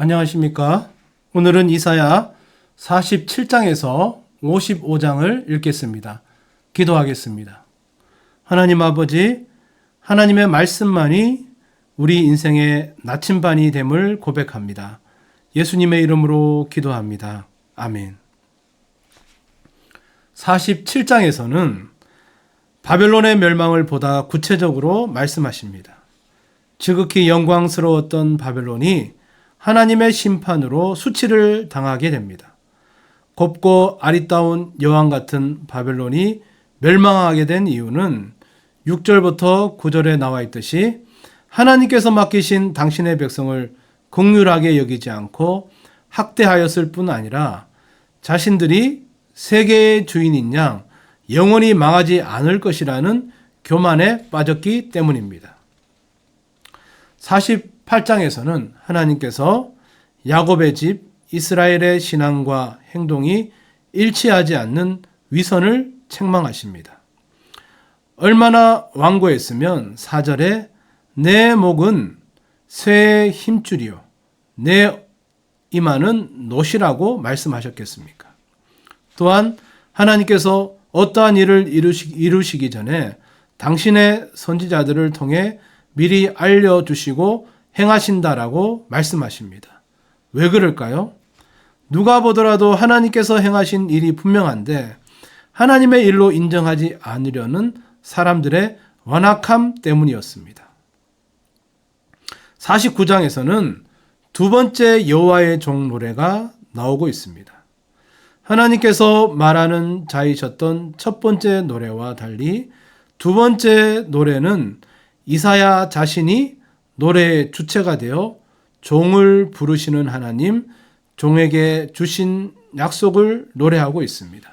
안녕하십니까? 오늘은 이사야 47장에서 55장을 읽겠습니다. 기도하겠습니다. 하나님 아버지, 하나님의 말씀만이 우리 인생의 나침반이 됨을 고백합니다. 예수님의 이름으로 기도합니다. 아멘. 47장에서는 바벨론의 멸망을 보다 구체적으로 말씀하십니다. 지극히 영광스러웠던 바벨론이 하나님의 심판으로 수치를 당하게 됩니다. 곱고 아리따운 여왕 같은 바벨론이 멸망하게 된 이유는 6절부터 9절에 나와 있듯이 하나님께서 맡기신 당신의 백성을 극률하게 여기지 않고 학대하였을 뿐 아니라 자신들이 세계의 주인인 양 영원히 망하지 않을 것이라는 교만에 빠졌기 때문입니다. 48장에서는 하나님께서 야곱의 집 이스라엘의 신앙과 행동이 일치하지 않는 위선을 책망하십니다. 얼마나 완고했으면 4절에 내 목은 쇠의 힘줄이요 내 이마는 노시라고 말씀하셨겠습니까? 또한 하나님께서 어떠한 일을 이루시 기 전에 당신의 선지자들을 통해 미리 알려주시고 행하신다라고 말씀하십니다. 왜 그럴까요? 누가 보더라도 하나님께서 행하신 일이 분명한데 하나님의 일로 인정하지 않으려는 사람들의 완악함 때문이었습니다. 49장에서는 두 번째 여호와의 종 노래가 나오고 있습니다. 하나님께서 말하는 자이셨던 첫 번째 노래와 달리 두 번째 노래는 이사야 자신이 노래의 주체가 되어 종을 부르시는 하나님, 종에게 주신 약속을 노래하고 있습니다.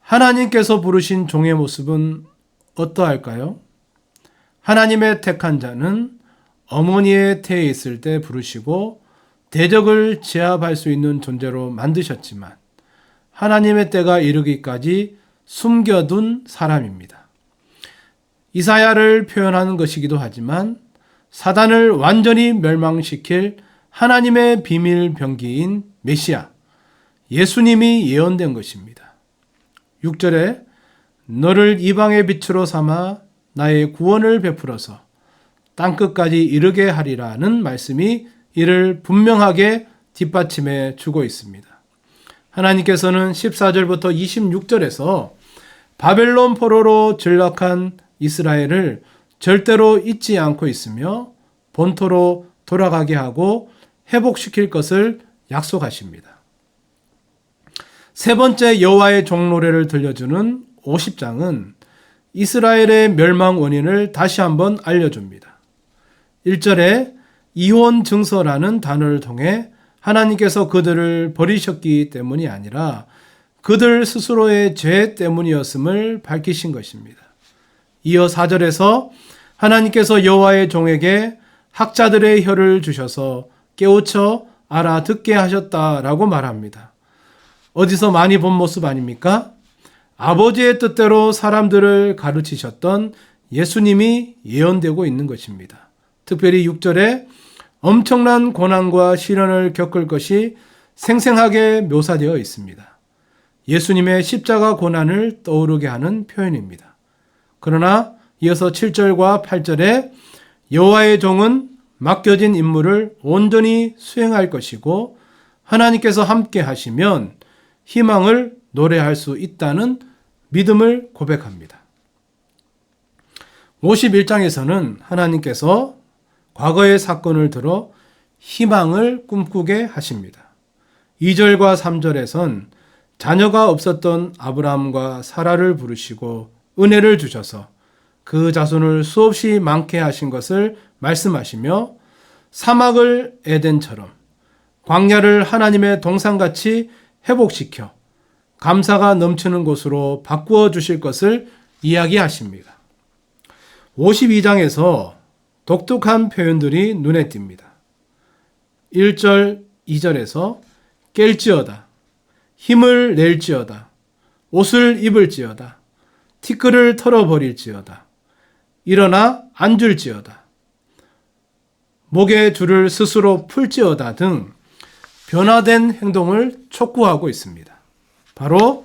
하나님께서 부르신 종의 모습은 어떠할까요? 하나님의 택한 자는 어머니의 태에 있을 때 부르시고 대적을 제압할 수 있는 존재로 만드셨지만 하나님의 때가 이르기까지 숨겨둔 사람입니다. 이사야를 표현하는 것이기도 하지만 사단을 완전히 멸망시킬 하나님의 비밀 병기인 메시아, 예수님이 예언된 것입니다. 6절에 너를 이방의 빛으로 삼아 나의 구원을 베풀어서 땅끝까지 이르게 하리라는 말씀이 이를 분명하게 뒷받침해 주고 있습니다. 하나님께서는 14절부터 26절에서 바벨론 포로로 전락한 이스라엘을 절대로 잊지 않고 있으며 본토로 돌아가게 하고 회복시킬 것을 약속하십니다. 세 번째 여호와의 종노래를 들려주는 50장은 이스라엘의 멸망 원인을 다시 한번 알려줍니다. 1절에 이혼 증서라는 단어를 통해 하나님께서 그들을 버리셨기 때문이 아니라 그들 스스로의 죄 때문이었음을 밝히신 것입니다. 이어 4절에서 하나님께서 여호와의 종에게 학자들의 혀를 주셔서 깨우쳐 알아듣게 하셨다라고 말합니다. 어디서 많이 본 모습 아닙니까? 아버지의 뜻대로 사람들을 가르치셨던 예수님이 예언되고 있는 것입니다. 특별히 6절에 엄청난 고난과 시련을 겪을 것이 생생하게 묘사되어 있습니다. 예수님의 십자가 고난을 떠오르게 하는 표현입니다. 그러나 이어서 7절과 8절에 여호와의 종은 맡겨진 임무를 온전히 수행할 것이고 하나님께서 함께 하시면 희망을 노래할 수 있다는 믿음을 고백합니다. 51장에서는 하나님께서 과거의 사건을 들어 희망을 꿈꾸게 하십니다. 2절과 3절에선 자녀가 없었던 아브라함과 사라를 부르시고 은혜를 주셔서 그 자손을 수없이 많게 하신 것을 말씀하시며 사막을 에덴처럼 광야를 하나님의 동산같이 회복시켜 감사가 넘치는 곳으로 바꾸어 주실 것을 이야기하십니다. 52장에서 독특한 표현들이 눈에 띕니다. 1절, 2절에서 깰지어다, 힘을 낼지어다, 옷을 입을지어다, 티끌을 털어버릴지어다. 일어나 앉을지어다. 목에 줄을 스스로 풀지어다 등 변화된 행동을 촉구하고 있습니다. 바로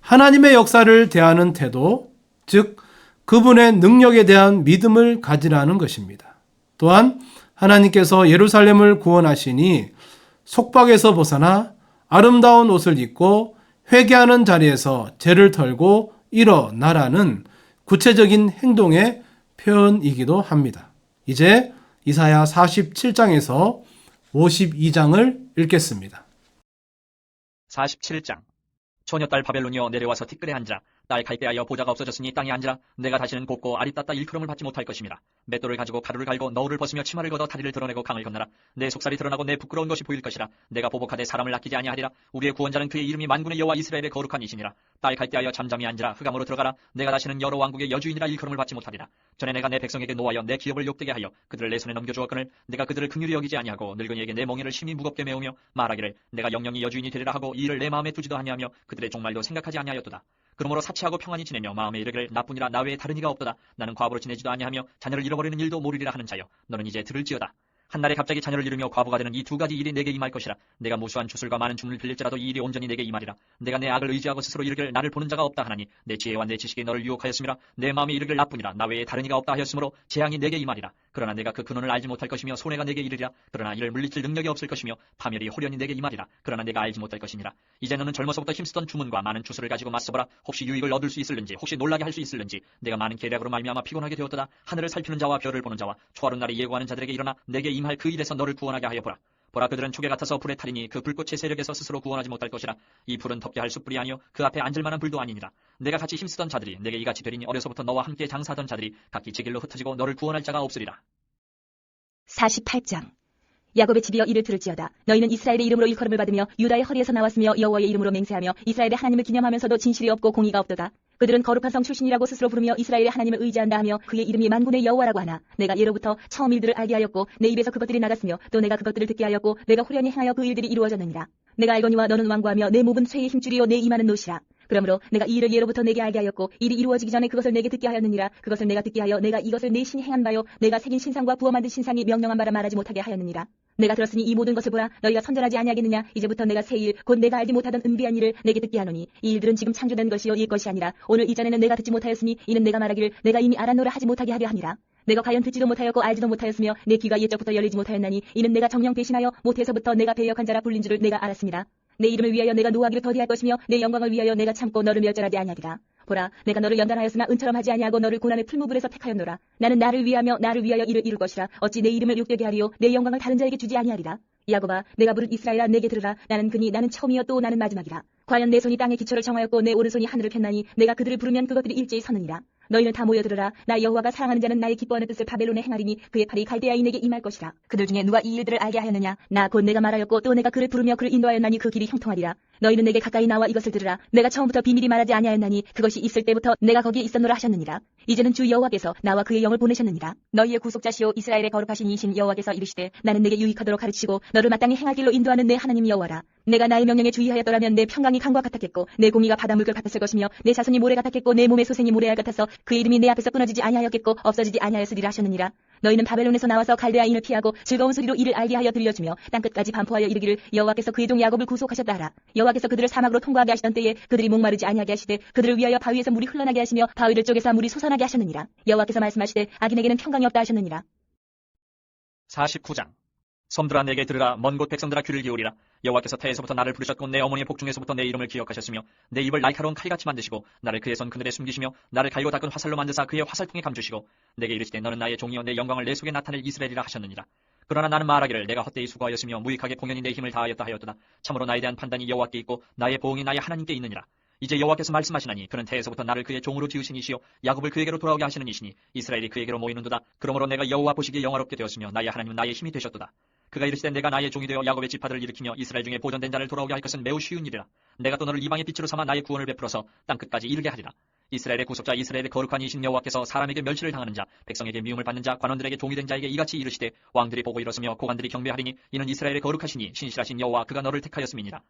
하나님의 역사를 대하는 태도, 즉 그분의 능력에 대한 믿음을 가지라는 것입니다. 또한 하나님께서 예루살렘을 구원하시니 속박에서 벗어나 아름다운 옷을 입고 회개하는 자리에서 죄를 털고 일어나라는 구체적인 행동의 표현이기도 합니다. 이제 이사야 47장에서 52장을 읽겠습니다. 47장 처녀딸 바벨론이여 내려와서 티끌에 앉으라 딸 갈대하여 보좌가 없어졌으니 땅에 앉으라. 내가 다시는 곱고 아리따따 일크럼을 받지 못할 것임이라 맷돌을 가지고 가루를 갈고 너울을 벗으며 치마를 걷어 다리를 드러내고 강을 건너라. 내 속살이 드러나고 내 부끄러운 것이 보일 것이라. 내가 보복하되 사람을 아끼지 아니하리라. 우리의 구원자는 그의 이름이 만군의 여호와 이스라엘의 거룩한 이시니라. 딸 갈대하여 잠잠히 앉으라. 흑암으로 들어가라. 내가 다시는 여러 왕국의 여주인이라 일크럼을 받지 못하리라. 전에 내가 내 백성에게 노하여 내 기업을 욕되게 하여 그들을 내 손에 넘겨주었거늘 내가 그들을 긍휼히 여기지 아니하고 늙은이에게 내 멍에를 심히 무겁게 메우며 말하기를 내가 영영이 여주인이 되리라 하고 이 일을 내 마음에 두지도 아니하며 그들의 종말도 생각하지 아니하였도다 그러므로 사치하고 평안히 지내며 마음에 이르기를 나뿐이라 나 외에 다른 이가 없도다. 나는 과부로 지내지도 아니하며 자녀를 잃어버리는 일도 모르리라 하는 자여. 너는 이제 들을지어다 한날에 갑자기 자녀를 잃으며 과부가 되는 이 두 가지 일이 내게 임할 것이라. 내가 무수한 주술과 많은 춤을 빌릴지라도 이 일이 온전히 내게 임하리라. 내가 내 악을 의지하고 스스로 이르기를 나를 보는 자가 없다 하나니 내 지혜와 내 지식이 너를 유혹하였음이라 내 마음이 이르기를 나뿐이라. 나 외에 다른 이가 없다 하였으므로 재앙이 내게 임하리라. 그러나 내가 그 근원을 알지 못할 것이며 손해가 내게 이르리라. 그러나 이를 물리칠 능력이 없을 것이며 파멸이 호련히 내게 임하리라. 그러나 내가 알지 못할 것이니라. 이제 너는 젊어서부터 힘쓰던 주문과 많은 주술을 가지고 맞서보라. 혹시 유익을 얻을 수 있을는지 혹시 놀라게 할 수 있을는지 내가 많은 계략으로 말미암아 피곤하게 되었도다. 하늘을 살피는 자와 별을 보는 자와 초하룬 날에 예고하는 자들에게 일어나 내게 임할 그 일에서 너를 구원하게 하여 보라. 보라 그들은 초계 같아서 불에 타리니 그 불꽃의 세력에서 스스로 구원하지 못할 것이라. 이 불은 덮게 할 숯불이 아니요 그 앞에 앉을 만한 불도 아니니라 내가 같이 힘쓰던 자들이 내게 이같이 되리니 어려서부터 너와 함께 장사하던 자들이 각기 제 길로 흩어지고 너를 구원할 자가 없으리라. 48장. 야곱의 집이여 이를 들을지어다. 너희는 이스라엘의 이름으로 일컬음을 받으며 유다의 허리에서 나왔으며 여호와의 이름으로 맹세하며 이스라엘의 하나님을 기념하면서도 진실이 없고 공의가 없도다 그들은 거룩한 성 출신이라고 스스로 부르며 이스라엘의 하나님을 의지한다 하며 그의 이름이 만군의 여호와라고 하나 내가 예로부터 처음 일들을 알게 하였고 내 입에서 그것들이 나갔으며 또 내가 그것들을 듣게 하였고 내가 호련히 행하여 그 일들이 이루어졌느니라. 내가 알거니와 너는 왕고하며 내 목은 쇠의 힘줄이요 내 이마는 노시라. 그러므로 내가 이 일을 예로부터 내게 알게 하였고 일이 이루어지기 전에 그것을 내게 듣게 하였느니라. 그것을 내가 듣게 하여 내가 이것을 내 신이 행한 바요 내가 새긴 신상과 부어 만든 신상이 명령한 바라 말하지 못하게 하였느니라 내가 들었으니 이 모든 것을 보라. 너희가 선전하지 아니하겠느냐? 이제부터 내가 새일 곧 내가 알지 못하던 은비한 일을 내게 듣게 하노니 이 일들은 지금 창조된 것이요 일 것이 아니라 오늘 이전에는 내가 듣지 못하였으니 이는 내가 말하기를 내가 이미 알았노라 하지 못하게 하려 함이라. 내가 과연 듣지도 못하였고 알지도 못하였으며 내 귀가 옛적부터 열리지 못하였나니 이는 내가 정령 배신하여 못해서부터 내가 배역한 자라 불린 줄을 내가 알았습니다. 내 이름을 위하여 내가 노하기를 더디할 것이며 내 영광을 위하여 내가 참고 너를 멸절하지 아니하리라 보라 내가 너를 연단하였으나 은처럼 하지 아니하고 너를 고난의 풀무불에서 택하였노라. 나는 나를 위하며 나를 위하여 이를 이룰 것이라. 어찌 내 이름을 욕되게 하리요? 내 영광을 다른 자에게 주지 아니하리라. 야곱아 내가 부른 이스라엘아 내게 들으라. 나는 그니 나는 처음이요 또 나는 마지막이라. 과연 내 손이 땅의 기초를 정하였고 내 오른손이 하늘을 폈나니 내가 그들을 부르면 그것들이 일제히 서느니라 너희는 다 모여 들으라. 나 여호와가 사랑하는 자는 나의 기뻐하는 뜻을 바벨론에 행하리니 그의 팔이 갈대아인에게 임할 것이라. 그들 중에 누가 이 일들을 알게 하였느냐? 나 곧 내가 말하였고 또 내가 그를 부르며 그를 인도하였나니 그 길이 형통하리라. 너희는 내게 가까이 나와 이것을 들으라. 내가 처음부터 비밀이 말하지 아니하였나니 그것이 있을 때부터 내가 거기에 있었노라 하셨느니라 이제는 주 여호와께서 나와 그의 영을 보내셨느니라. 너희의 구속자시오. 이스라엘의 거룩하신 이신 여호와께서 이르시되 나는 내게 유익하도록 가르치고 너를 마땅히 행할 길로 인도하는 내 하나님 여호와라. 내가 나의 명령에 주의하였더라면 내 평강이 강과 같았겠고 내 공의가 바닷물결 같았을 것이며 내 자손이 모래 같았겠고 내 몸의 소생이 모래알 같아서 그의 이름이 내 앞에서 끊어지지 아니하였겠고 없어지지 아니하였으리라 하셨느니라 너희는 바벨론에서 나와서 갈대아인을 피하고 즐거운 소리로 이를 알게 하여 들려주며 땅끝까지 반포하여 이르기를 여호와께서 그의 종 야곱을 구속하셨다 하라. 여호와께서 그들을 사막으로 통과하게 하시던 때에 그들이 목마르지 아니하게 하시되 그들을 위하여 바위에서 물이 흘러나게 하시며 바위를 쪼개서 물이 솟아나게 하셨느니라. 여호와께서 말씀하시되 악인에게는 평강이 없다 하셨느니라. 49장 섬들아 내게 들으라. 먼 곳 백성들아 귀를 기울이라. 여호와께서 태에서부터 나를 부르셨고 내 어머니의 복중에서부터 내 이름을 기억하셨으며 내 입을 날카로운 칼같이 만드시고 나를 그의 손 그늘에 숨기시며 나를 갈고 닦은 화살로 만드사 그의 화살통에 감주시고 내게 이르시되 너는 나의 종이요 내 영광을 내 속에 나타낼 이스라엘이라 하셨느니라. 그러나 나는 말하기를 내가 헛되이 수고하였으며 무익하게 공연히 내 힘을 다하였다 하였도다. 참으로 나에 대한 판단이 여호와께 있고 나의 보응이 나의 하나님께 있느니라 이제 여호와께서 말씀하시나니 그는 태에서부터 나를 그의 종으로 지으신 이시요 야곱을 그에게로 돌아오게 하시는 이시니 이스라엘이 그에게로 모이는도다. 그러므로 내가 여호와 보시기에 영화롭게 되었으며 나의 하나님은 나의 힘이 되셨도다. 그가 이르시되 내가 나의 종이 되어 야곱의 지파들을 일으키며 이스라엘 중에 보존된 자를 돌아오게 할 것은 매우 쉬운 일이라. 내가 또 너를 이방의 빛으로 삼아 나의 구원을 베풀어서 땅끝까지 이르게 하리라. 이스라엘의 구속자 이스라엘의 거룩한 이신 여호와께서 사람에게 멸시를 당하는 자 백성에게 미움을 받는 자 관원들에게 종이 된 자에게 이같이 이르시되 왕들이 보고 일었으며 고관들이 경배하리니 이는 이스라엘의 거룩하시니 신실하신 여호와 그가 너를 택하였음이니라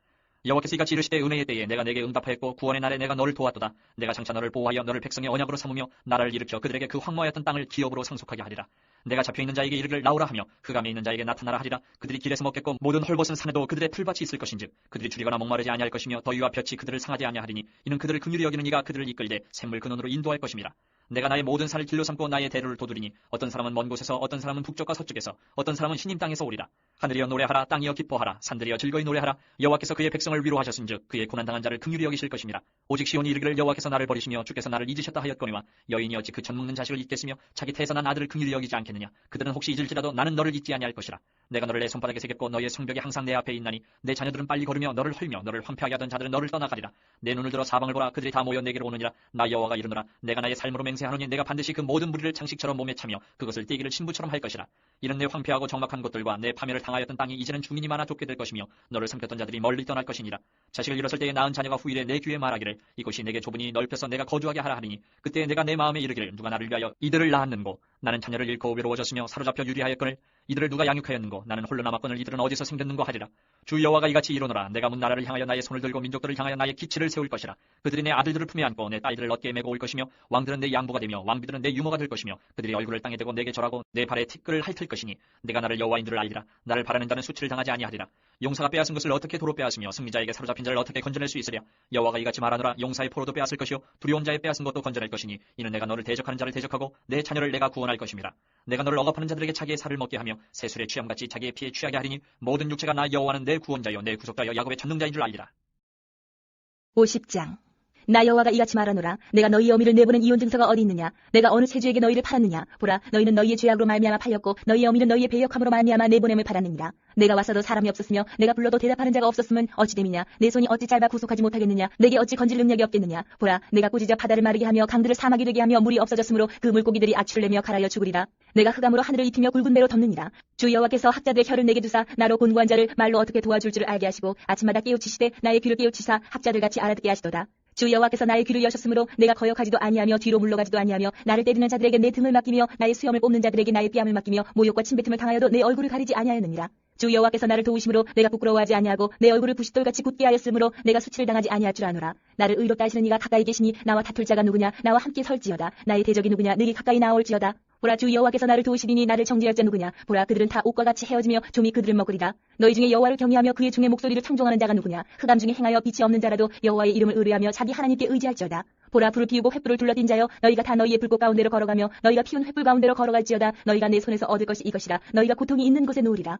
여호와께서 이같이 이르시되 은혜의 때에 내가 내게 응답하였고 구원의 날에 내가 너를 도왔도다. 내가 장차 너를 보호하여 너를 백성의 언약으로 삼으며 나라를 일으켜 그들에게 그 황무하였던 땅을 기업으로 상속하게 하리라. 내가 잡혀 있는 자에게 이르기를 나오라 하며 흑암에 있는 자에게 나타나라 하리라. 그들이 길에서 먹겠고 모든 헐벗은 산에도 그들의 풀밭이 있을 것인즉 그들이 줄이거나 목마르지 아니할 것이며 더위와 볕이 그들을 상하지 아니하리니 이는 그들을 긍휼히 여기는 이가 그들을 이끌되 샘물 근원으로 인도할 것임이라. 내가 나의 모든 산을 길로 삼고 나의 대로를 도두리니 어떤 사람은 먼 곳에서 어떤 사람은 북쪽과 서쪽에서 어떤 사람은 신임 땅에서 오리라. 하늘이여 노래하라 땅이여 기뻐하라 산들이여 즐거이 노래하라 여호와께서 그의 백성을 위로하셨은즉 그의 고난당한 자를 긍휼히 여기실 것임이라. 오직 시온이 이르기를 여호와께서 나를 버리시며 주께서 나를 잊으셨다 하였거니와 여인이 어찌 그 젖먹는 자식을 잊겠으며 자기 태에서 난 아들을 긍휼히 여기지 않겠느냐. 그들은 혹시 잊을지라도 나는 너를 잊지 아니할 것이라. 내가 너를 내 손바닥에 새겼고 너의 성벽이 항상 내 앞에 있나니 내 자녀들은 빨리 걸으며 너를 헐며 너를 황폐하게 하던 자들은 너를 떠나가리라. 내 눈을 들어 사방을 보라 그들이 다 모여 내게로 오느니라. 나 여호와가 이르노라. 내가 나의 삶으로 맹 세하노니 내가 반드시 그 모든 무리를 장식처럼 몸에 차며 그것을 떼기를 신부처럼 할 것이라. 이는 내 황폐하고 적막한 곳들과 내 파멸을 당하였던 땅이 이제는 중인이 많아 좁게 될 것이며 너를 삼켰던 자들이 멀리 떠날 것이니라. 자식을 잃었을 때에 낳은 자녀가 후일에 내 귀에 말하기를 이곳이 내게 좁으니 넓혀서 내가 거주하게 하라 하리니 그때 내가 내 마음에 이르기를 누가 나를 위하여 이들을 낳았는고 나는 자녀를 잃고 외로워졌으며 사로잡혀 유리하였거늘 이들을 누가 양육하였는고? 나는 홀로 남았거늘 이들은 어디서 생겼는고 하리라. 주 여호와가 이같이 이르노라. 내가 문 나라를 향하여 나의 손을 들고 민족들을 향하여 나의 기치를 세울 것이라. 그들이 내 아들들을 품에 안고 내 딸들을 얻게 메고 올 것이며 왕들은 내 양보가 되며 왕비들은 내 유모가 될 것이며 그들이 얼굴을 땅에 대고 내게 절하고 내 발에 티끌을 핥을 것이니 내가 나를 여호와인 줄을 알리라. 나를 바라는 자는 수치를 당하지 아니하리라. 용사가 빼앗은 것을 어떻게 도로 빼앗으며 승리자에게 사로잡힌 자를 어떻게 건져낼 수 있으랴? 여호와가 이같이 말하노라. 용사의 포로도 빼앗을 것이요 두려운 자의 빼앗은 것도 건져낼 것이니 이는 내가 너를 대적하는 자를 대적하고 내 자녀를 내가 구원할 것임이라 내가 너를 억압하는 자들에게 자기의 살을 먹게 하며 새술의 취함같이 자기의 피에 취하게 하리니 모든 육체가 나 여호와는 내 구원자여 내 구속자여 야곱의 전능자인 줄 알리라 50장. 나 여호와가 이같이 말하노라. 내가 너희의 어미를 내보낸 이혼 증서가 어디 있느냐? 내가 어느 체주에게 너희를 팔았느냐? 보라, 너희는 너희의 죄악으로 말미암아 팔렸고 너희의 어미는 너희의 배역함으로 말미암아 내보냄을 받았느니라. 내가 왔어도 사람이 없었으며 내가 불러도 대답하는 자가 없었으면 어찌 됨이냐? 내 손이 어찌 짧아 구속하지 못하겠느냐? 내게 어찌 건질 능력이 없겠느냐? 보라, 내가 꾸짖어 바다를 마르게 하며 강들을 사막이 되게 하며 물이 없어졌으므로 그 물고기들이 악취를 내며 갈아여 죽으리라. 내가 흑암으로 하늘을 입히며 굵은 배로 덮느니라. 주 여호와께서 학자들의 혀를 내게 두사 나로 곤고한 자를 말로 어떻게 도와줄 줄을 알게 하시고 아침마다 깨우치시되 나의 귀를 깨우치사 학자들 같이 알아듣게 하시도다. 주 여호와께서 나의 귀를 여셨으므로 내가 거역하지도 아니하며 뒤로 물러가지도 아니하며 나를 때리는 자들에게 내 등을 맡기며 나의 수염을 뽑는 자들에게 나의 뺨을 맡기며 모욕과 침뱉음을 당하여도 내 얼굴을 가리지 아니하였느니라. 주 여호와께서 나를 도우심으로 내가 부끄러워하지 아니하고 내 얼굴을 부싯돌같이 굳게 하였으므로 내가 수치를 당하지 아니할 줄 아노라. 나를 의롭다 하시는 이가 가까이 계시니 나와 다툴 자가 누구냐 나와 함께 설지어다. 나의 대적이 누구냐 내게 가까이 나올지어다. 보라 주 여호와께서 나를 도우시리니 나를 정죄할 자 누구냐? 보라 그들은 다 옷과 같이 헤어지며 좀이 그들을 먹으리라. 너희 중에 여호와를 경외하며 그의 중에 목소리를 청종하는 자가 누구냐? 흑암 중에 행하여 빛이 없는 자라도 여호와의 이름을 의뢰하며 자기 하나님께 의지할지어다. 보라 불을 피우고 횃불을 둘러딘 자여 너희가 다 너희의 불꽃 가운데로 걸어가며 너희가 피운 횃불 가운데로 걸어갈지어다. 너희가 내 손에서 얻을 것이 이것이라. 너희가 고통이 있는 곳에 놓으리라.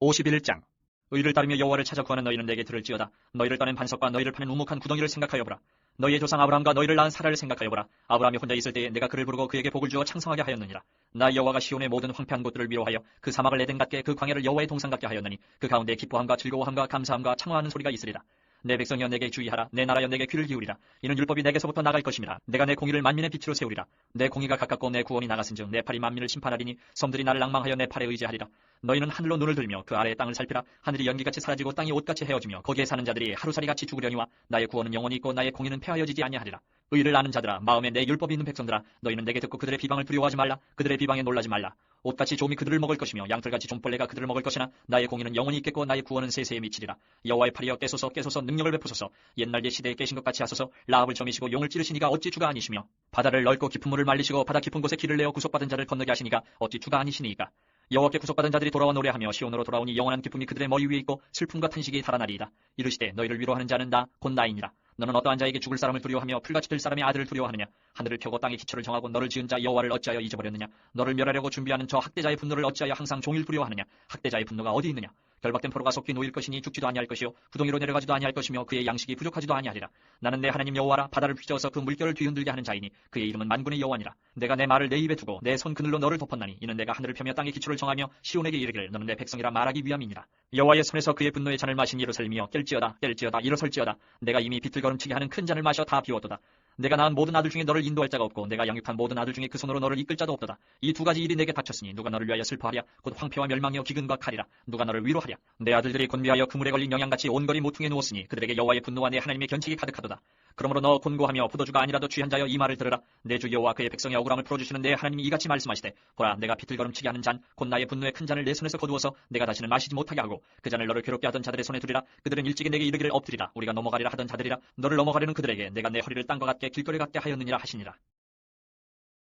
51장 의를 따르며 여호와를 찾아 구하는 너희는 내게 들을지어다. 너희를 떠낸 반석과 너희를 파는 우묵한 구덩이를 생각하여 보라. 너희의 조상 아브라함과 너희를 낳은 사라를 생각하여 보라. 아브라함이 혼자 있을 때에 내가 그를 부르고 그에게 복을 주어 창성하게 하였느니라. 나 여호와가 시온의 모든 황폐한 곳들을 위로하여 그 사막을 에덴 같게 그 광야를 여호와의 동산 같게 하였느니 그 가운데 기뻐함과 즐거워함과 감사함과 창화하는 소리가 있으리라 내 백성이여 내게 주의하라. 내 나라여 내게 귀를 기울이라. 이는 율법이 내게서부터 나갈 것임이라. 내가 내 공의를 만민의 빛으로 세우리라. 내 공의가 가깝고 내 구원이 나갔은즉 내 팔이 만민을 심판하리니 섬들이 나를 낭망하여 내 팔에 의지하리라. 너희는 하늘로 눈을 들며 그 아래의 땅을 살피라. 하늘이 연기같이 사라지고 땅이 옷같이 헤어지며 거기에 사는 자들이 하루살이같이 죽으려니와 나의 구원은 영원히 있고 나의 공의는 폐하여지지 아니하리라. 의를 아는 자들아 마음에 내 율법이 있는 백성들아 너희는 내게 듣고 그들의 비방을 두려워하지 말라. 그들의 비방에 놀라지 말라 옷같이 좀이 그들을 먹을 것이며 양털같이 좀벌레가 그들을 먹을 것이나 나의 공의는 영원히 있겠고 나의 구원은 세세에 미치리라. 여호와의 팔이여 깨소서 깨소서 능력을 베푸소서. 옛날 옛 시대에 깨신 것 같이 하소서. 라합을 점이시고 용을 찌르시니가 어찌 주가 아니시며 바다를 넓고 깊은 물을 말리시고 바다 깊은 곳에 길을 내어 구속받은 자를 건너게 하시니가 어찌 주가 아니시니까 여호와께 구속받은 자들이 돌아와 노래하며 시온으로 돌아오니 영원한 기쁨이 그들의 머리 위에 있고 슬픔과 탄식이 달아나리이다. 이르시되 너희를 위로하는 자는 나 곧 나이니라 너는 어떠한 자에게 죽을 사람을 두려워하며 풀같이 들 사람의 아들을 두려워하느냐? 하늘을 펴고 땅의 기초를 정하고 너를 지은 자 여호와를 어찌하여 잊어버렸느냐? 너를 멸하려고 준비하는 저 학대자의 분노를 어찌하여 항상 종일 두려워하느냐? 학대자의 분노가 어디 있느냐? 결박된 포로가 속히 놓일 것이니 죽지도 아니할 것이요 구덩이로 내려가지도 아니할 것이며 그의 양식이 부족하지도 아니하리라. 나는 내 하나님 여호와라. 바다를 휘저어서 그 물결을 뒤흔들게 하는 자이니 그의 이름은 만군의 여호와니라. 내가 내 말을 내 입에 두고 내 손 그늘로 너를 덮었나니 이는 내가 하늘을 펴며 땅의 기초를 정하며 시온에게 이르기를 너는 내 백성이라 말하기 위함이니라. 여호와의 손에서 그의 분노의 잔을 마신 예루살렘이여 깰지어다 깰지어다 일어설지어다. 내가 이미 비틀 거름치게 하는 큰 잔을 마셔 다 비웠도다 내가 낳은 모든 아들 중에 너를 인도할 자가 없고 내가 양육한 모든 아들 중에 그 손으로 너를 이끌 자도 없도다. 이 두 가지 일이 내게 닥쳤으니 누가 너를 위하여 슬퍼하랴 곧 황폐와 멸망이요 기근과 칼이라 누가 너를 위로하랴 내 아들들이 곤비하여 그물에 걸린 영양같이 온거리 모퉁이에 누웠으니 그들에게 여호와의 분노와 내 하나님의 견책이 가득하도다. 그러므로 너 곤고하며 포도주가 아니라도 취한 자여 이 말을 들으라. 내 주 여호와 그의 백성의 억울함을 풀어주시는 내 하나님이 이같이 말씀하시되 보라 내가 비틀거름치게 하는 잔 곧 나의 분노의 큰 잔을 내 손에서 거두어서 내가 다시는 마시지 못하게 하고 그 잔을 너를 괴롭게 하던 자들의 손에 두리라. 그들은 일찍이 내게 이르기를 엎드리라. 우리가 넘어가리라 하던 자들이라. 너를 넘어가려는 그들에게 내가 내 허리를 땅과 같게 길거리 같게 하였느니라 하시니라.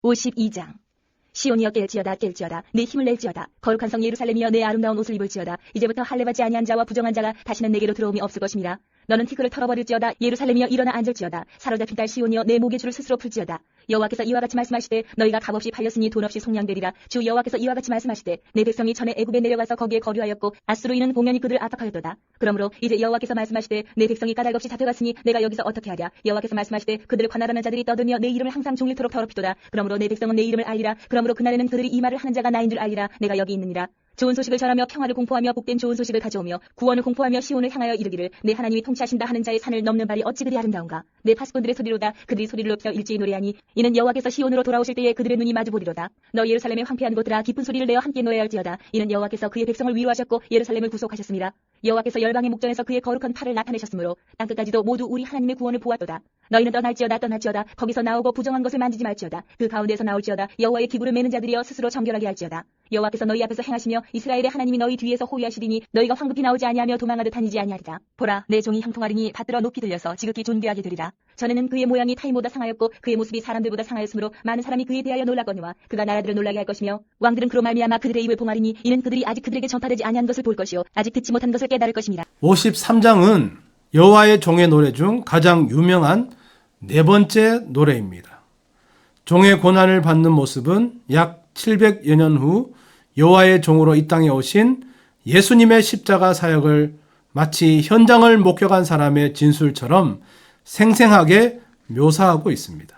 52장. 시온이여 깰지어다 깰지어다. 내 힘을 낼지어다. 거룩한 성 예루살렘이여 내 아름다운 옷을 입을지어다. 이제부터 할례받지 아니한 자와 부정한 자가 다시는 내게로 들어옴이 없을 것임이라 너는 티끌을 털어버릴지어다. 예루살렘이여 일어나 앉을지어다. 사로잡힌 딸 시온이여 내 목의 줄을 스스로 풀지어다. 여호와께서 이와 같이 말씀하시되 너희가 값없이 팔렸으니 돈 없이 속량되리라. 주 여호와께서 이와 같이 말씀하시되 내 백성이 전에 애굽에 내려가서 거기에 거류하였고 아수르인은 공연히 그들을 압박하였도다. 그러므로 이제 여호와께서 말씀하시되 내 백성이 까닭없이 잡혀갔으니 내가 여기서 어떻게 하랴? 여호와께서 말씀하시되 그들을 관할하는 자들이 떠들며 내 이름을 항상 종일토록 더럽히도다. 그러므로 내 백성은 내 이름을 알리라. 그러므로 그날에는 그들이 이 말을 하는 자가 나인 줄 알리라. 내가 여기 있느니라 좋은 소식을 전하며 평화를 공포하며 복된 좋은 소식을 가져오며 구원을 공포하며 시온을 향하여 이르기를 내 하나님이 통치하신다 하는 자의 산을 넘는 발이 어찌 그리 아름다운가? 내 파수꾼들의 소리로다. 그들이 소리를 높여 일제히 노래하니 이는 여호와께서 시온으로 돌아오실 때에 그들의 눈이 마주 보리로다. 너 예루살렘의 황폐한 곳들아 깊은 소리를 내어 함께 노래할지어다. 이는 여호와께서 그의 백성을 위로하셨고 예루살렘을 구속하셨습니다. 여호와께서 열방의 목전에서 그의 거룩한 팔을 나타내셨으므로 땅끝까지도 모두 우리 하나님의 구원을 보았도다. 너희는 떠날지어다 떠날지어다. 거기서 나오고 부정한 것을 만지지 말지어다. 그 가운데서 나올지어다. 여호와의 기부를 매는 자들이여 스스로 정결하게 할지어다 여호와께서 너희 앞에서 행하시며 이스라엘의 하나님이 너희 뒤에서 호위하시리니 너희가 황급히 나오지 아니하며 도망하듯 다니지 아니하리라. 보라 내 종이 형통하리니 받들어 높이 들려서 지극히 존귀하게 되리라. 전에는 그의 모양이 타인보다 상하였고 그의 모습이 사람들보다 상하였으므로 많은 사람이 그에 대하여 놀랐거니와 그가 나라들을 놀라게 할 것이며 왕들은 그로 말미암아 그들의 입을 봉하리니 이는 그들이 아직 그들에게 전파되지 아니한 것을 볼 것이요 아직 듣지 못한 것을 깨달을 것입니다 53장은 여호와의 종의 노래 중 가장 유명한 네 번째 노래입니다. 종의 고난을 받는 모습은 약 700여 년 후 여호와의 종으로 이 땅에 오신 예수님의 십자가 사역을 마치 현장을 목격한 사람의 진술처럼 생생하게 묘사하고 있습니다.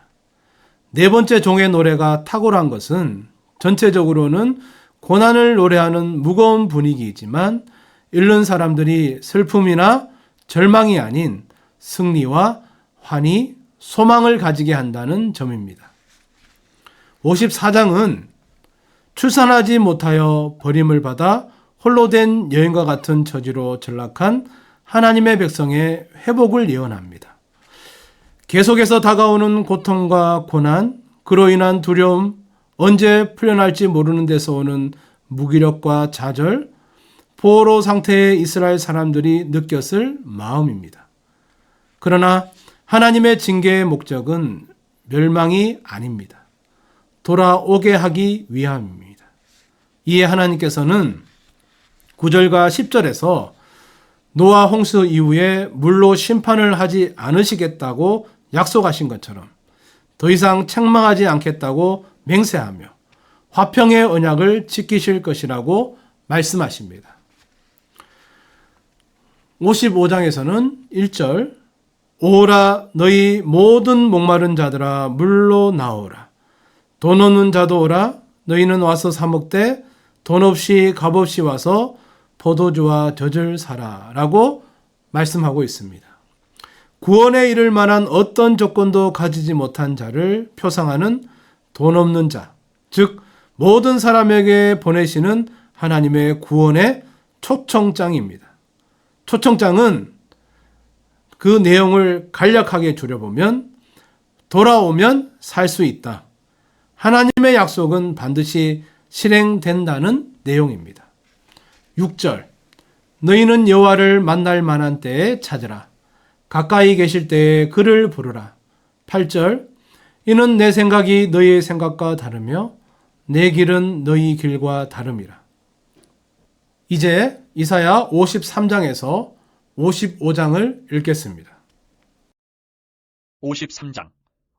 네 번째 종의 노래가 탁월한 것은 전체적으로는 고난을 노래하는 무거운 분위기이지만 읽는 사람들이 슬픔이나 절망이 아닌 승리와 환희, 소망을 가지게 한다는 점입니다. 54장은 출산하지 못하여 버림을 받아 홀로 된 여인과 같은 처지로 전락한 하나님의 백성의 회복을 예언합니다. 계속해서 다가오는 고통과 고난, 그로 인한 두려움, 언제 풀려날지 모르는 데서 오는 무기력과 좌절, 포로 상태의 이스라엘 사람들이 느꼈을 마음입니다. 그러나 하나님의 징계의 목적은 멸망이 아닙니다. 돌아오게 하기 위함입니다. 이에 하나님께서는 9절과 10절에서 노아 홍수 이후에 물로 심판을 하지 않으시겠다고 약속하신 것처럼 더 이상 책망하지 않겠다고 맹세하며 화평의 언약을 지키실 것이라고 말씀하십니다. 55장에서는 1절 오라 너희 모든 목마른 자들아 물로 나오라 돈 없는 자도 오라 너희는 와서 사 먹되 돈 없이 값 없이 와서 포도주와 젖을 사라라고 말씀하고 있습니다. 구원에 이를 만한 어떤 조건도 가지지 못한 자를 표상하는 돈 없는 자, 즉 모든 사람에게 보내시는 하나님의 구원의 초청장입니다. 초청장은 그 내용을 간략하게 줄여보면 돌아오면 살 수 있다. 하나님의 약속은 반드시 실행된다는 내용입니다. 6절 너희는 여호와를 만날 만한 때에 찾으라. 가까이 계실 때에 그를 부르라. 8절 이는 내 생각이 너희의 생각과 다르며 내 길은 너희 길과 다름이라. 이제 이사야 53장에서 55장을 읽겠습니다. 53장.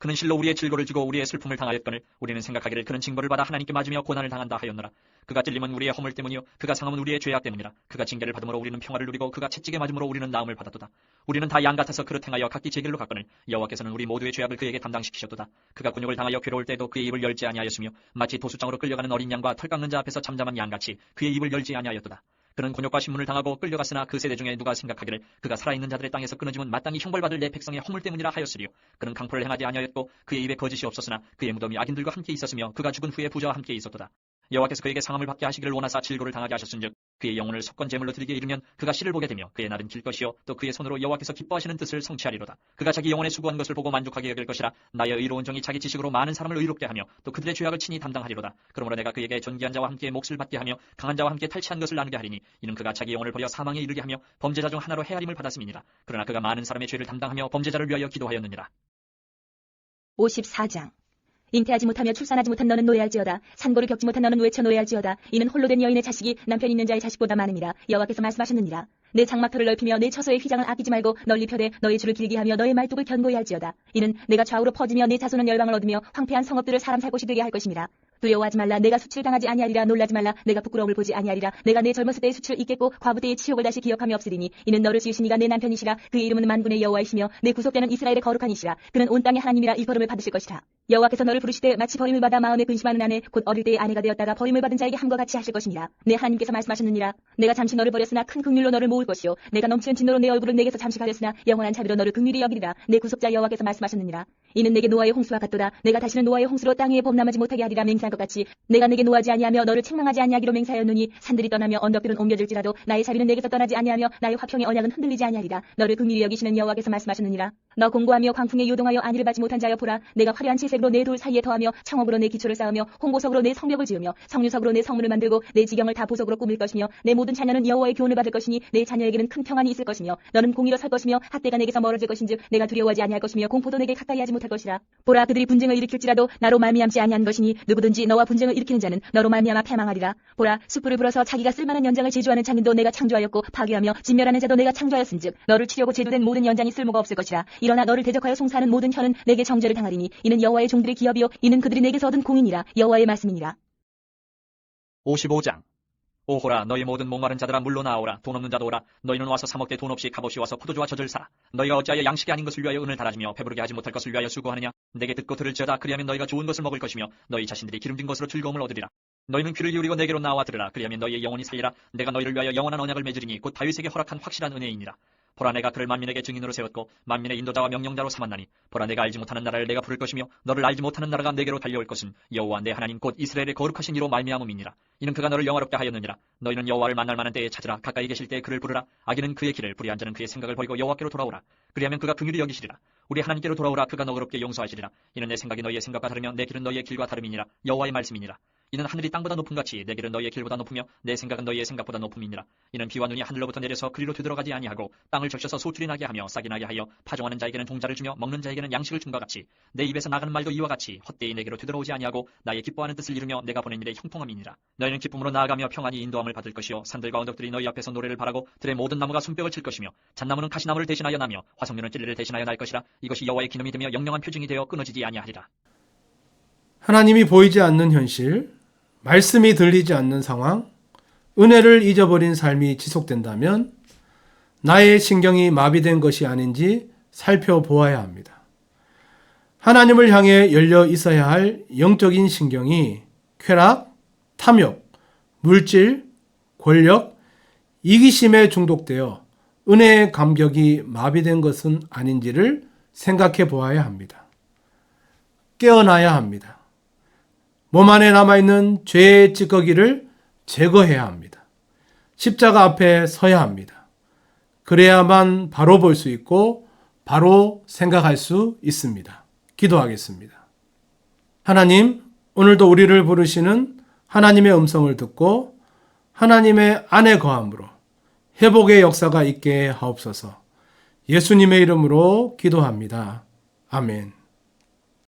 그는 실로 우리의 질고를 지고 우리의 슬픔을 당하였거늘 우리는 생각하기를 그는 징벌을 받아 하나님께 맞으며 고난을 당한다 하였노라. 그가 찔림은 우리의 허물 때문이요 그가 상함은 우리의 죄악 때문이라. 그가 징계를 받음으로 우리는 평화를 누리고 그가 채찍에 맞음으로 우리는 나음을 받았도다. 우리는 다 양 같아서 그릇 행하여 각기 제 길로 갔거늘 여호와께서는 우리 모두의 죄악을 그에게 담당시키셨도다. 그가 군욕을 당하여 괴로울 때도 그의 입을 열지 아니하였으며 마치 도수장으로 끌려가는 어린 양과 털 깎는 자 앞에서 잠잠한 양같이 그의 입을 열지 아니하였도다. 그는 곤욕과 신문을 당하고 끌려갔으나 그 세대 중에 누가 생각하기를 그가 살아있는 자들의 땅에서 끊어짐은 마땅히 형벌받을 내 백성의 허물 때문이라 하였으리요. 그는 강포를 행하지 아니하였고 그의 입에 거짓이 없었으나 그의 무덤이 악인들과 함께 있었으며 그가 죽은 후에 부자와 함께 있었도다. 여호와께서 그에게 상함을 받게 하시기를 원하사 질고를 당하게 하셨은즉 그의 영혼을 석권 제물로 드리게 이르면 그가 씨를 보게 되며 그의 날은 길 것이요 또 그의 손으로 여호와께서 기뻐하시는 뜻을 성취하리로다. 그가 자기 영혼에 수고한 것을 보고 만족하게 여길 것이라 나의 의로운 정이 자기 지식으로 많은 사람을 의롭게 하며 또 그들의 죄악을 친히 담당하리로다. 그러므로 내가 그에게 존귀한 자와 함께 몫을 받게 하며 강한 자와 함께 탈취한 것을 나누게 하리니 이는 그가 자기 영혼을 버려 사망에 이르게 하며 범죄자 중 하나로 헤아림을 받았음이니라. 그러나 그가 많은 사람의 죄를 담당하며 범죄자를 위하여 기도하였느니라. 54장 잉태하지 못하며 출산하지 못한 너는 노예할지어다. 산고를 겪지 못한 너는 외쳐 노예할지어다. 이는 홀로 된 여인의 자식이 남편 있는 자의 자식보다 많음이라 여호와께서 말씀하셨느니라. 내 장막터를 넓히며 내 처소의 휘장을 아끼지 말고 널리 펴되 너의 줄을 길게 하며 너의 말뚝을 견고히 할지어다. 이는 내가 좌우로 퍼지며 내 자손은 열방을 얻으며 황폐한 성읍들을 사람 살 곳이 되게 할 것임이라 두려워하지 말라. 내가 수치를 당하지 아니하리라. 놀라지 말라. 내가 부끄러움을 보지 아니하리라. 내가 내 젊었을 때의 수치를 잊겠고 과부 때의 치욕을 다시 기억함이 없으리니 이는 너를 지으신 이가 내 남편이시라. 그의 이름은 만군의 여호와이시며 내 구속되는 이스라엘의 거룩한 이시라. 그는 온 땅의 하나님이라 일컬음을 받으실 것이라. 여호와께서 너를 부르시되 마치 버림을 받아 마음에 근심하는 아내 곧 어릴 때의 아내가 되었다가 버림을 받은 자에게 함과 같이 하실 것이니라. 내 하나님께서 말씀하셨느니라. 내가 잠시 너를 버렸으나 큰 긍휼로 너를 모을 것이요. 내가 넘치는 진노로 내 얼굴을 내게서 잠시 가렸으나 영원한 자비로 너를 긍휼히 여기리라. 내 구속자 여호와께서 말씀하셨느니라. 이는 내게 노아의 홍수와 같도다. 내가 다시는 노아의 홍수로 땅 위에 범람하지 못하게 하리라. 맹세한 것 같이 내가 내게 노하지 아니하며 너를 책망하지 아니하기로 맹세하였노니 산들이 떠나며 언덕들은 옮겨질지라도 나의 자비는 내게서 떠나지 아니하며 나의 화평의 언약은 흔들리지 아니하리라. 너를 긍휼히 여기시는 여호와께서 말씀하셨느니라. 너 공고하며 광풍에 요동하여 안위를 받지 못한 자여 보라. 내가 화려한 채색으로 내 돌 사이에 더하며 청옥으로 내 기초를 쌓으며 홍보석으로 내 성벽을 지으며 성류석으로 내 성문을 만들고 내 지경을 다 보석으로 꾸밀 것이며 내 모든 자녀는 여호와의 교훈을 받을 것이니 내 자녀에게는 큰 평안이 있을 것이며 너는 공의로 설 것이며 학대가 내게서 멀어질 것인즉 내가 두려워하지 아니할 것이며 공포도 내게 가까이 하지 못할 것이라. 보라 그들이 분쟁을 일으킬지라도 나로 말미암지 아니한 것이니 누구든지 너와 분쟁을 일으키는 자는 너로 말미암아 패망하리라. 보라 숯불을 불어서 자기가 쓸만한 연장을 제조하는 장인도 내가 창조하였고 파괴하며 진멸하는 자도 내가 창조하였은즉 너를 치려고 제조된 모든 연장이 쓸모가 없을 것이라. 일어나 너를 대적하여 송사하는 모든 혀는 내게 정죄를 당하리니 이는 여호와의 종들의 기업이요 이는 그들이 내게서 얻은 공인이라. 여호와의 말씀이니라. 55장 오호라 너희 모든 목마른 자들아 물로 나오라. 돈 없는 자도 오라. 너희는 와서 사먹되 돈 없이 값없이 와서 포도주와 젖을 사라. 너희가 어찌하여 양식이 아닌 것을 위하여 은을 달아주며 배부르게 하지 못할 것을 위하여 수고하느냐? 내게 듣고 들을지어다. 그리하면 너희가 좋은 것을 먹을 것이며 너희 자신들이 기름진 것으로 즐거움을 얻으리라. 너희는 귀를 기울이고 내게로 나와 들으라. 그리하면 너희의 영혼이 살리라. 내가 너희를 위하여 영원한 언약을 맺으리니 곧 다윗에게 허락한 확실한 은혜이니라 보라 내가 그를 만민에게 증인으로 세웠고 만민의 인도자와 명령자로 삼았나니 보라 내가 알지 못하는 나라를 내가 부를 것이며 너를 알지 못하는 나라가 내게로 달려올 것은 여호와 내 하나님 곧 이스라엘의 거룩하신 이로 말미암음이니라. 이는 그가 너를 영화롭게 하였느니라. 너희는 여호와를 만날 만한 때에 찾으라. 가까이 계실 때에 그를 부르라. 악인은 그의 길을 불의한 자는 그의 생각을 버리고 여호와께로 돌아오라. 그리하면 그가 긍휼히 여기시리라. 우리 하나님께로 돌아오라. 그가 너그럽게 용서하시리라. 이는 내 생각이 너희의 생각과 다르며 내 길은 너희의 길과 다름이니라. 여호와의 말씀이니라 이는 하늘이 땅보다 높은 같이 내 길은 너희의 길보다 높으며 내 생각은 너희의 생각보다 높음이니라. 이는 비와 눈이 하늘로부터 내려서 그리로 되돌아가지 아니하고 땅을 적셔서 소출이 나게 하며 싹이 나게 하여 파종하는 자에게는 종자를 주며 먹는 자에게는 양식을 준과 같이 내 입에서 나가는 말도 이와 같이 헛되이 내게로 되돌아오지 아니하고 나의 기뻐하는 뜻을 이루며 내가 보낸 일의 형통함이니라. 너희는 기쁨으로 나아가며 평안히 인도함을 받을 것이요 산들과 언덕들이 너희 앞에서 노래를 바라고 들의 모든 나무가 손뼉을 칠 것이며 잣나무는 가시나무를 대신하여 나며 화석류는 찔레를 대신하여 날 것이라. 이것이 여호와의 기념이 되며 영영한 표징이 되어 끊어지지 아니하리라. 하나님이 보이지 않는 현실, 말씀이 들리지 않는 상황, 은혜를 잊어버린 삶이 지속된다면 나의 신경이 마비된 것이 아닌지 살펴보아야 합니다. 하나님을 향해 열려 있어야 할 영적인 신경이 쾌락, 탐욕, 물질, 권력, 이기심에 중독되어 은혜의 감격이 마비된 것은 아닌지를 생각해 보아야 합니다. 깨어나야 합니다. 몸 안에 남아있는 죄의 찌꺼기를 제거해야 합니다. 십자가 앞에 서야 합니다. 그래야만 바로 볼 수 있고 바로 생각할 수 있습니다. 기도하겠습니다. 하나님, 오늘도 우리를 부르시는 하나님의 음성을 듣고 하나님의 안에 거함으로 회복의 역사가 있게 하옵소서. 예수님의 이름으로 기도합니다. 아멘.